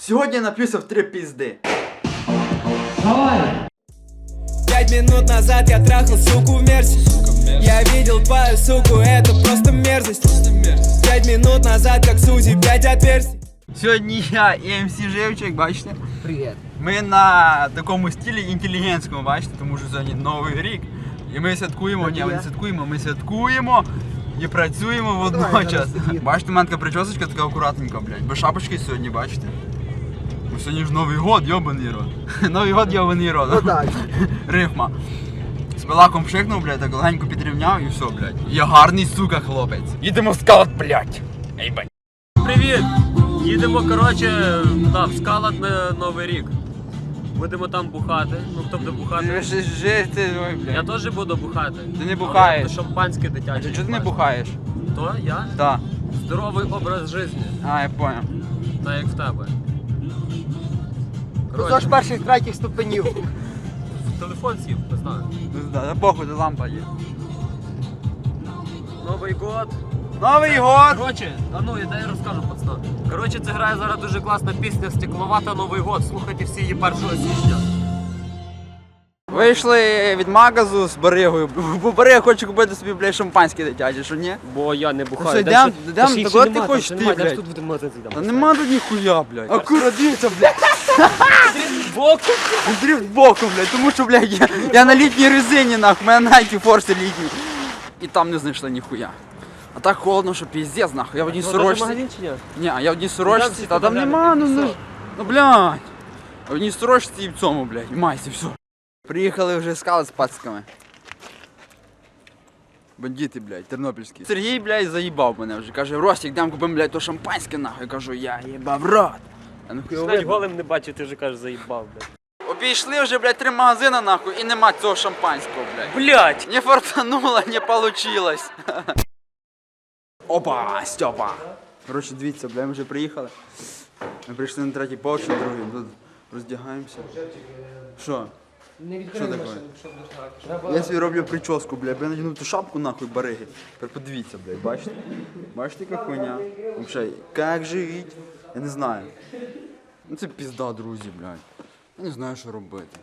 Сьогодні я нап'юся в три пізди. Пять минут назад я трахал суку в мерсе Я видел твою суку, это просто мерзость Пять минут назад, как Сузи, пять отверстий Сьогодні я і МС Живчик, бачите? Привіт. Ми на такому стилі інтелігентському, бачите, тому що сьогодні Новий рік. І ми святкуємо, ні, ми не святкуємо, ми святкуємо і працюємо водночас. зараз сидіти. Бачите, у мене така причосочка така акуратненька, блядь. Без шапочки сьогодні, бачите? Сьогодні ж Новий год, йобаний рот. Новий год, йобаний рот. Ну так. Рифма. З белаком пшикнув, блядь, так легенько підрівняв і все, блядь. Я гарний, сука, хлопець. Їдемо в скаут, блядь. Ей, бать. Привіт! Їдемо, коротше, да, в скалат на Новий рік. Будемо там бухати. Ну хто буде бухати? Жити, ой, Я блядь. теж буду бухати. Ти не бухаєш. Але Шампанське дитяче. Чого ти не бухаєш? То я? Так. Здоровий образ життя. А, я понял. Так як в тебе. Кусок перших третіх ступенів. Телефон сів, не знаю. Да, на похуй, де лампа є. Новий год. Новий год! Коротше, а ну я дай розкажу, пацан. Коротше, це грає зараз дуже класна пісня Стекловата Новий год. Слухайте всі її 1 січня. Вийшли від магазу з Баригою. Бо Барига хоче купити собі, блядь, шампанське дитяче, що ні? Бо я не Все, бухаю. йдем, йдем, так от ти хочеш ти, блядь. Тут. Та нема тут ніхуя, блядь. Аккурат дивіться, блядь. Боку. Дрифт боком, блядь, тому що, блядь, я, я на літній резині, нахуй, мене Nike Force літній. І там не знайшли ніхуя. А так холодно, що піздець, нахуй. Я в одній сорочці. ні? Я в одній сорочці, та там нема, ну, все. ну, ну, блядь. А в одній сорочці і в цьому, блядь, і майці, все. Приїхали вже скали з пациками. Бандити, блядь, тернопільські. Сергій, блядь, заїбав мене вже. Каже, Ростік, дам купимо, блядь, то шампанське, нахуй. Я кажу, я їбав рот. А ну хуй Навіть голим не бачив, ти вже кажеш, заїбав, блядь. Обійшли вже, блядь, три магазини, нахуй, і нема цього шампанського, блядь. Блять! Не фартануло, не получилось. Опа, Степа. Коротше, дивіться, бля, ми вже приїхали. Ми прийшли на третій поверх, другий, тут роздягаємося. Що? Не Що таке? Я собі роблю прическу, бля, я надягнув ту шапку нахуй бариги. Тепер подивіться, блядь, бачите? Бачите, яка хуйня? Вообще, як жить? Я не знаю. Ну це пізда, друзі, блядь. Я не знаю, що робити.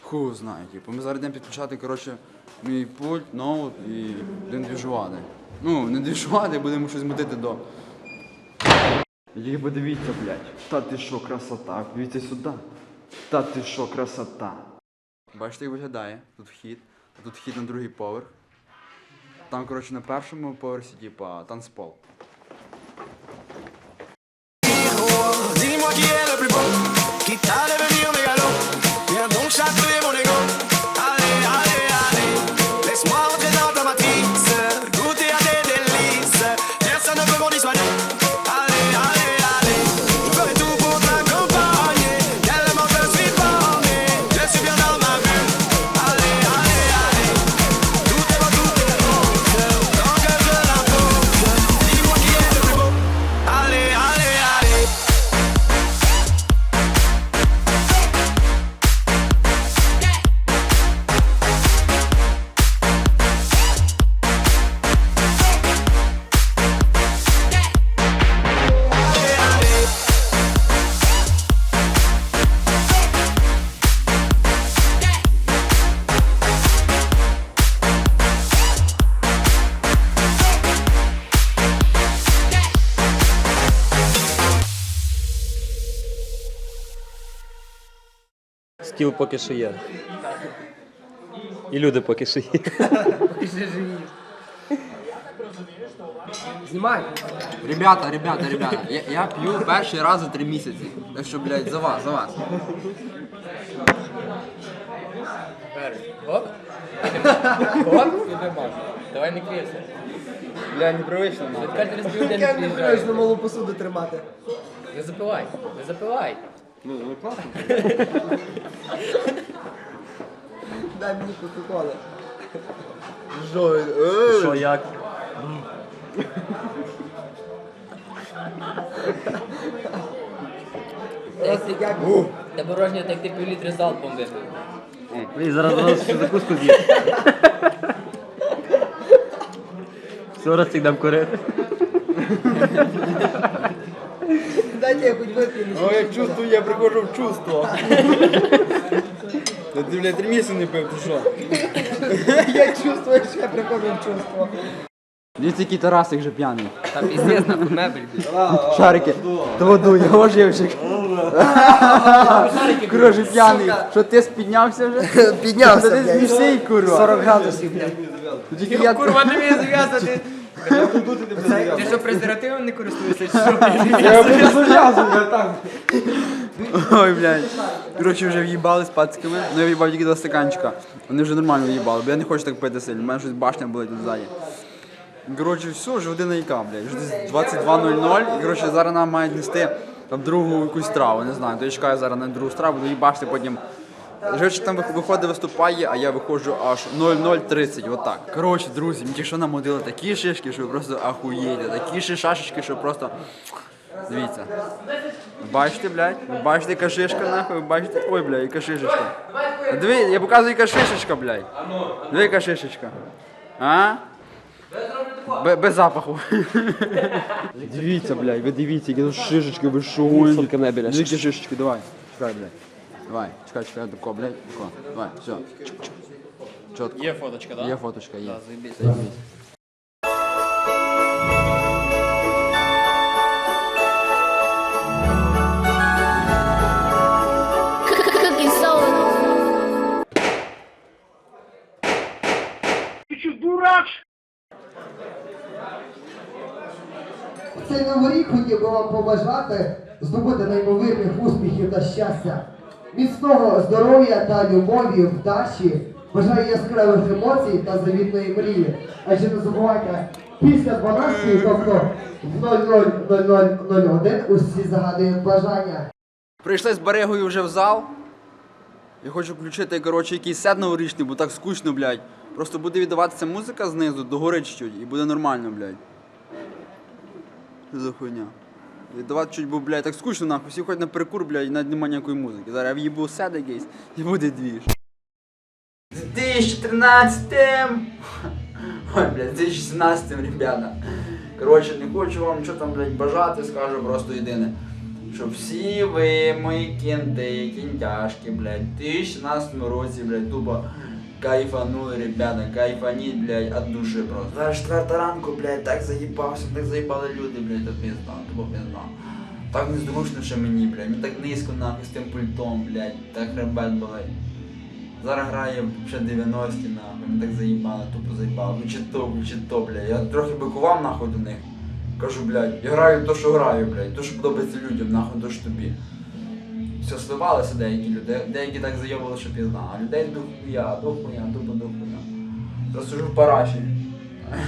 Ху знає, типу. Ми зараз йдемо підключати, коротше, мій пульт, ноут і будемо двіжувати. Ну, не двіжувати, будемо щось мутити до. Їх подивіться, блядь. Та ти що, красота? Дивіться сюди. Та ти що, красота. Бачите, як виглядає. Тут вхід, а тут вхід на другий поверх. Там, коротше, на першому поверсі, типа, танцпол. Dis-moi qui est le Qui Стіл поки що є. І люди поки що є. Знімай. Ребята, ребята, ребята, я, я п'ю перший раз за три місяці. Так що, блядь, за вас, за вас. Давай не крейся. Бля, непривично. Как ты разбил, Як не на малу посуду тримати? Не запивай, не запивай. Дай мені кока-коли. Що як? Як ти, як? Тебе враження, так ти пів літри залпом випив. І зараз зараз ще закуску з'їв. Все, раз йдемо курити. Дай Дайте я хоч вип'ю. Ну, я чувствую, я приходжу в чувство. Та ти, блядь, три місяці не пив, ти що? Я чувствую, що я приходжу в чувство. Дивіться, який Тарасик вже п'яний. Там піздець на мебель. Шарики, то воду, його живчик. Коротше, п'яний. Що ти спіднявся вже? Піднявся, Та ти блядь. смішний, курва. 40 градусів, блядь. Тільки я Курва, не вміє зв'язати. Ти що, презервативом не користуєшся? Я буду зав'язую, так. Ой, блядь. Коротше, вже в'їбали з пацьками. Ну я в'їбав тільки два стаканчика. Вони вже нормально в'їбали, бо я не хочу так пити сильно. У мене щось башня болить тут ззаді. Коротше, все, вже година яка, блядь. Вже десь 22.00. І коротше, зараз нам мають нести там другу якусь страву, не знаю. То я чекаю зараз на другу страву, буду їбашити потім. Жечі там виходить, виступає, а я виходжу аж 00.30, отак. Коротше, друзі, мені що намодили такі шишки, що ви просто ахуєте. Такі шишашечки, що просто. Дивіться. Бачите, блядь? Бачите, яка шишка нахуй? Ви Бачите? Ой, блядь, яка шишечка. Диви, я показую, яка шишечка, блядь. Диви, яка шишечка. А? Бе- Без запаху. Дивіться, блядь, ви дивіться, які тут шишечки, ви що гоните? Диви, які шишечки, давай. Чекай, блядь. Давай, чекай, чекай, тако, блядь, тако. Давай, все. Чотко. Є фоточка, так? Є фоточка, є. Заєбісь. Cooking soul. Цей новий рік хотів би вам побажати здобути неймовірних успіхів та щастя, міцного здоров'я та любові, вдачі, бажаю яскравих емоцій та завітної мрії. Адже не забувайте, після 12, тобто в 00.0001 усі загадуємо бажання. Прийшли з Баригою вже в зал. Я хочу включити, коротше, якийсь сет новорічний, бо так скучно, блядь. Просто буде віддаватися музика знизу, догори чуть і буде нормально, блядь. Що за хуйня? Віддавати чуть, бо, блядь, так скучно нахуй. Всі ходять на перекур, блядь, і навіть нема ніякої музики. Зараз я в'їбу сет якийсь і буде двіж. 2013 Ой, блядь, 2017 ребята. Коротше, не хочу вам що там, блядь, бажати, скажу просто єдине. Що всі ви мої кінти, кінтяшки, блядь, в 2017 році, блядь, тупо кайфанули, ребята, кайфаніть, блядь, от душі просто. Зараз четверта ранку, блядь, так заїбався, так заїбали люди, блядь, то пізда, тупо пізда. Так незручно ще мені, блядь, мені так низько нахуй з тим пультом, блядь, так хребет болить. Зараз грає ще 90-ті, нахуй, мене так заїбали, тупо заїбали. Ну чи то, чи то, блядь. Я трохи бикував нахуй до них. Кажу, блядь, я граю то, що граю, блядь, то, що подобається людям, нахуй, то що тобі. Все, сливалися деякі люди, деякі так зайобили, що пізна, а людей до хуя, до хуя, тупо до хуя. Сижу в параші.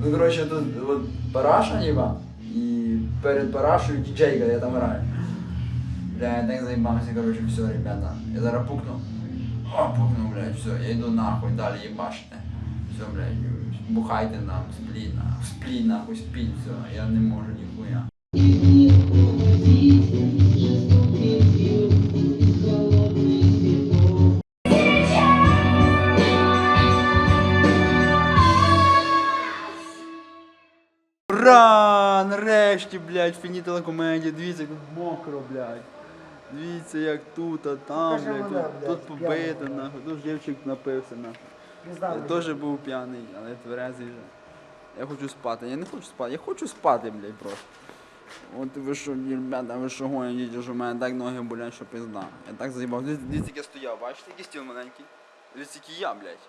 Ну, коротше, тут от параша ніба, і перед парашою діджейка, я там граю. Бля, я так заїбався, коротше, все, ребята. Я зараз пукну. О, пукну, блядь, все, я йду нахуй, далі їбаште. Все, блядь, бухайте нам, спліть, нахуй, спліть, нахуй, спіть, все, я не можу ніхуя. Блядь, фінітила комедія. Дивіться, як тут мокро, блядь. Дивіться, як тут, а там, Покажи блядь, мене, тут, блядь, тут побито, нахуй, тут живчик напився, нахуй. Не знаю, Я теж був п'яний, але тверезий вже. Я хочу спати. Я не хочу спати, я хочу спати, блядь, просто. От ви що, ребята, ви що гоните, що в мене так ноги болять, що пизда. Я так заїбав. Дивіться, дивіться, як я стояв, бачите, який стіл маленький? Дивіться, який я, блядь.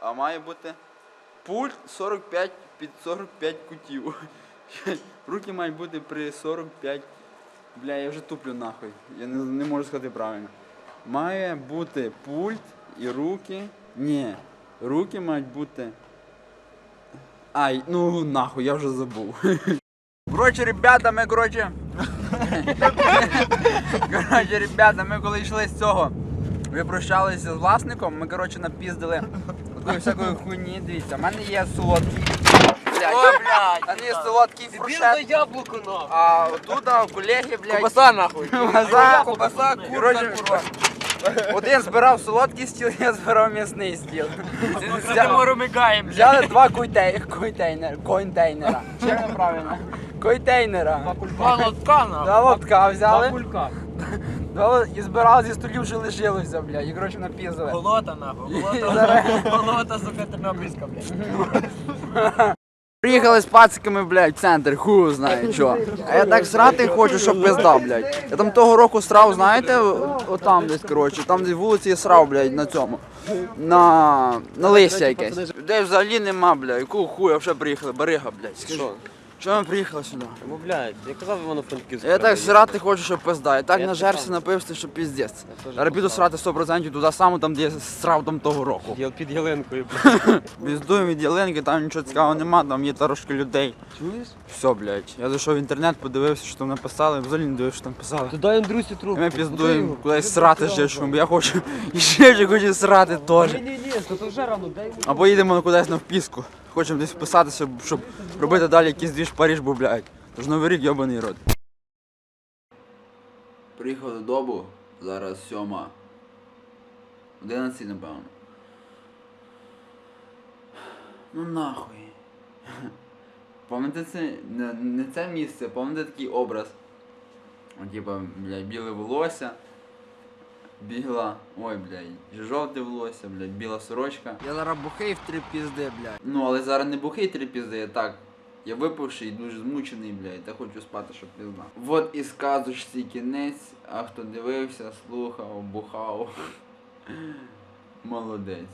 А має бути пульт 45 під 45 кутів. Руки мають бути при 45. Бля, я вже туплю нахуй. Я не, не можу сказати правильно. Має бути пульт і руки. Ні. Руки мають бути. Ай, ну нахуй, я вже забув. Коротше, ребята, ми коротше. коротше, ребята, ми коли йшли з цього. Ви прощалися з власником, ми коротше напіздили такої всякої хуйні. Дивіться, в мене є солодкий. Блядь, О, блядь, в мене є солодкий фуршет. нахуй. А тут а, у колеги, блядь. Кубаса, нахуй. Кубаса, Кубаса, Коротше, один збирав солодкий стіл, я збирав м'ясний стіл. Взяли два контей- контейнера. Контейнера. Чи як правильно? Контейнера. Два лотка на. Два лотка взяли. кулька. Два лот- і збирали зі столів, що лишилося, блядь. І коротше напізали. Болота нахуй. Болота, болота, сука, тернопільська, блядь. Приїхали з пациками, блядь, в центр, ху знає що. А я так срати хочу, щоб пизда, блядь. Я там того року срав, знаєте, отам десь, коротше, там десь вулиці я срав, блядь, на цьому. На, на листя якесь. Людей взагалі нема, блядь, яку хуя вже приїхали, барига, блядь. Що? Чого ми приїхали сюди? Ну, блядь, я казав івано франківську Я так срати хочу, щоб пизда. Я так Я нажерся, так напився, що піздець. теж піду срати 100% туди само, там, де я срав там того року. Я під ялинкою. Віздую від ялинки, там нічого цікавого нема, там є трошки людей. Чуєш? Все, блядь. Я зайшов в інтернет, подивився, що там написали, взагалі не дивився, що там писали. То дай Андрусі І трубку. ми піздуємо кудись срати ще, що я хочу. І ще ж хочу срати теж. Ні, ні, ні, то то вже рано, дай йому. Або їдемо кудись на впіску. Хочемо десь вписатися, щоб робити далі якийсь двіж Паріж, бо, блядь. Тож новий рік йобаний рот. Приїхав додому, зараз сьома. 11, напевно. Ну нахуй. Пам'ятаєте це не, не це місце, пам'ятаєте такий образ. Типа, блядь, біле волосся. Біла. Ой, блядь, жовте волосся, блядь, біла сорочка. Я зараз бухий в три пізди, блядь. Ну, але зараз не бухий три пізди, я так. Я випивший і дуже змучений, блядь, та хочу спати, щоб пізна. Вот і сказочці кінець, а хто дивився, слухав, бухав. Молодець.